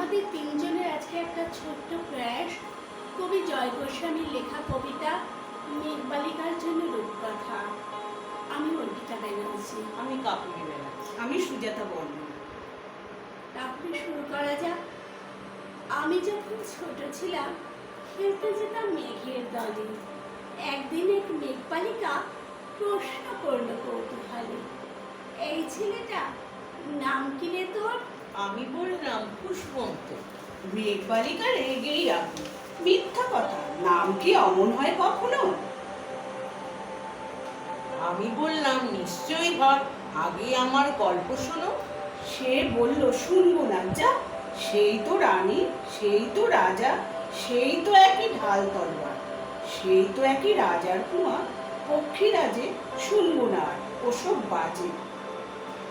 আমাদের তিনজনের আজকে একটা ছোট্ট প্রয়াস কবি জয় গোস্বামীর লেখা কবিতা মেঘবালিকার জন্য রূপকথা। আমি অর্পিতা ব্যানার্জি। আমি কাকুরি বেলা আমি সুজাতা বর্মন। তারপরে শুরু করা যাক। আমি যখন ছোট ছিলাম খেলতে যেতাম মেঘের দলে। একদিন এক মেঘবালিকা প্রশ্ন করল কৌতূহলে এই ছেলেটা নাম কি রে তোর? আমি বললাম পুষ্পন্ত মেঘ বালিকা রেগেই আপনি। মিথ্যা কথা, নাম কি অমন হয় কখনো? আমি বললাম, নিশ্চয়ই হয়। আগে আমার গল্প শোনো। সে বলল, শুনব না যা। সেই তো রানী, সেই তো রাজা, সেই তো একই ঢাল তলোয়ার, সেই তো একই রাজার কুমার পক্ষীরাজে শুনব না ওসব বাজে।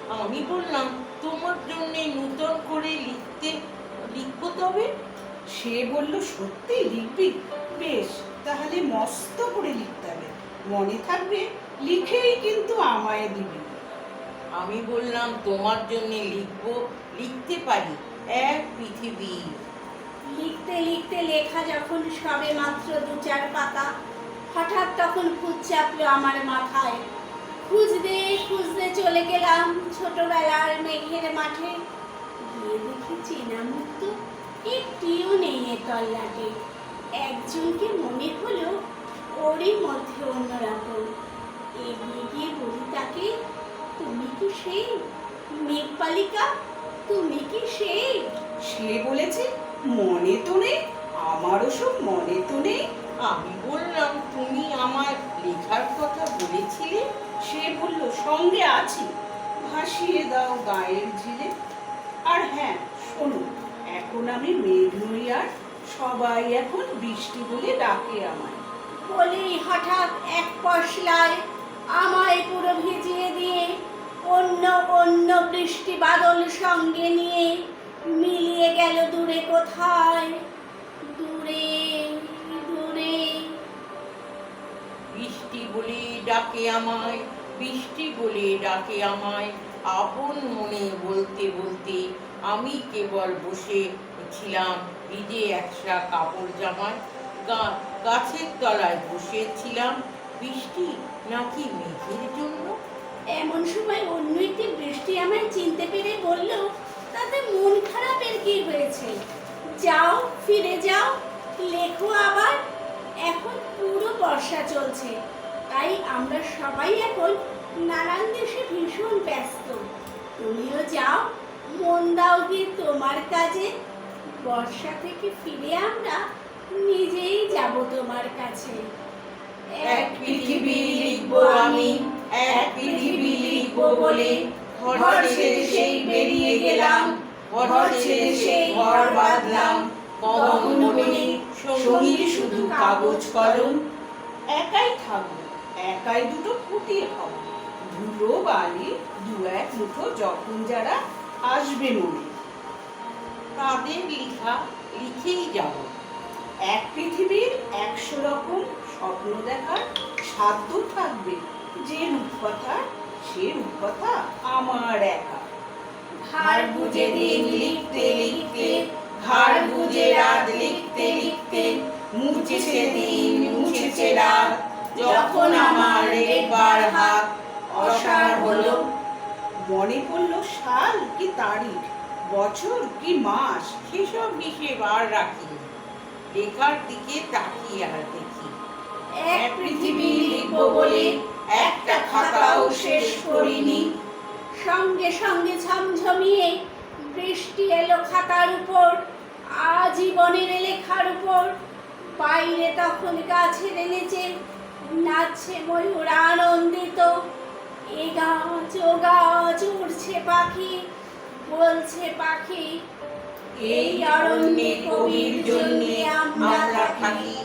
আমি বললাম তোমার জন্য নূতন করে লিখতে, লিখব তবে? সে বলল, সত্যি লিখবি? বেশ, তাহলে মস্ত করে লিখতে হবে। মনে থাকবে, লিখেই কিন্তু আমায় দিবি। আমি বললাম, তোমার জন্য লিখব, লিখতে পারি, এক পৃথিবী। লিখতে লিখতে লেখা যখন সবে মাত্র দু চার পাতা, হঠাৎ তখন খুঁজ চাপলো আমার মাথায়। খুঁজতে খুঁজতে চলে গেলাম ছোটবেলার মেঘের মাঠে। গিয়ে দেখি চেনা মুক্ত একটিও নেই এ তল্লাটে। একজনকে মনে হলো ওরই মধ্যে অন্যরকম। এগিয়ে গিয়ে বলি তাকে, তুমি কি সেই মেঘপালিকা? তুমি কি সেই? সে বলেছে, মনে তো নেই, আমারও সব মনে তো নেই। আমি বললাম, তুমি আমার লেখার সঙ্গে আছি। ভাসিয়ে দাও গায়ের ঝিলে। আর হ্যাঁ শোনো এখন আমি মেঘ নই আর সবাই এখন বৃষ্টি বলে ডাকে আমায়। বলেই হঠাৎ এক পশলায় আমায় পুরো ভিজিয়ে দিয়ে অন্য অন্য বৃষ্টি বাদল সঙ্গে নিয়ে মিলিয়ে গেল দূরে কোথায়? দূরে দূরে। বৃষ্টি বলে ডাকে আমায়। বৃষ্টি বলে ডাকে আমায়, আপন মনে বলতে বলতে আমি কেবল বসে ছিলাম ভিজে একসা কাপড় জামায়। গাছের তলায় বসেছিলাম বৃষ্টি নাকি মেঘের জন্য? এমন সময় অন্য একটি বৃষ্টি আমায় চিনতে পেরে বলল, তাতে মন খারাপের কি হয়েছে? যাও, ফিরে যাও, লেখো আবার। এখন পুরো বর্ষা চলছে। তাই আমরা সবাই এখন নানান দেশে ভীষণ ব্যস্ত। তুমিও যাও মন দাও গিয়ে তোমার কাজে। বর্ষা থেকে ফিরে আমরা নিজেই যাব তোমার কাছে। এক পৃথিবী লিখব আমি এক পৃথিবী লিখব বলে ঘর ছেড়ে সেই বেরিয়ে গেলাম। ঘর ছেড়ে সেই ঘর বাঁধলাম। কখন সঙ্গী শুধু কাগজ কলম। একাই থাকব। একাই দুটো ফুটিয়ে খাব ধুলো, বালি, দু এক মুঠো যখন যারা আসবে মনে। তাদের লেখা লিখেই যাব। এক পৃথিবীর একশো রকম স্বপ্ন দেখার সাধ্য থাকবে যে রূপকথা, সে রূপকথা আমার একা। ঘাড় বুঝে দিন লিখতে লিখতে, ঘাড় বুঝে রাত লিখতে লিখতে, মুছেছে দিন, মুছেছে রাত। যখন আমার একবার হাত অসার হলো, মনে পড়ল সাল কি তারিখ, বছর কি মাস, সেসব হিসেব আর রাখি লেখার দিকে তাকিয়ে আর দেখি, এক পৃথিবী লিখব বলে একটা খাতাও শেষ করিনি। সঙ্গে সঙ্গে ঝমঝমিয়ে বৃষ্টি এলো খাতার উপর, আজীবনের লেখার উপর। বাইরে তখন গাছের নিচে নাচছে ময়ূর আনন্দিত। এ গাছ, ও গাছ, উড়ছে পাখি, বলছে পাখি, এই অরণ্যে কবির জন্য আমরা থাকি।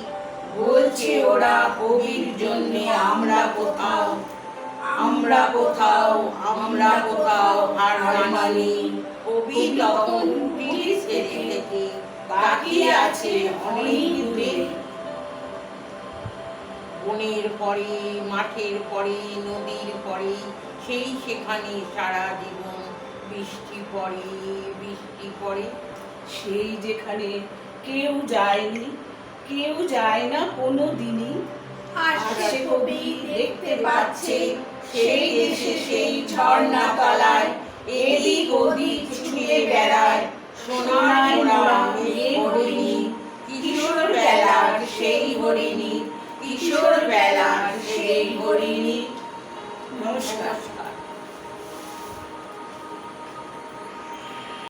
বলছে ওরা কবির জন্য আমরা কোথাও। আমরা কোথাও আমরা কোথাও আর মানি কবি তখন ছেড়ে থেকে তাকিয়ে আছে অনেক বনের পরে মাঠের পরে নদীর পরে সেই সেখানে সারা জীবন বৃষ্টি পড়ে বৃষ্টি পড়ে। সেই যেখানে কেউ যায়নি কেউ যায় না কোনো দিনই। আসছে কবি দেখতে পাচ্ছে সেই দেশে সেই ঝর্ণা তলায় এদিক ওদিক ছুটে বেড়ায়। সোনায় মোড়া কিশোর বেলার সেই নমস্কার নমস্কার।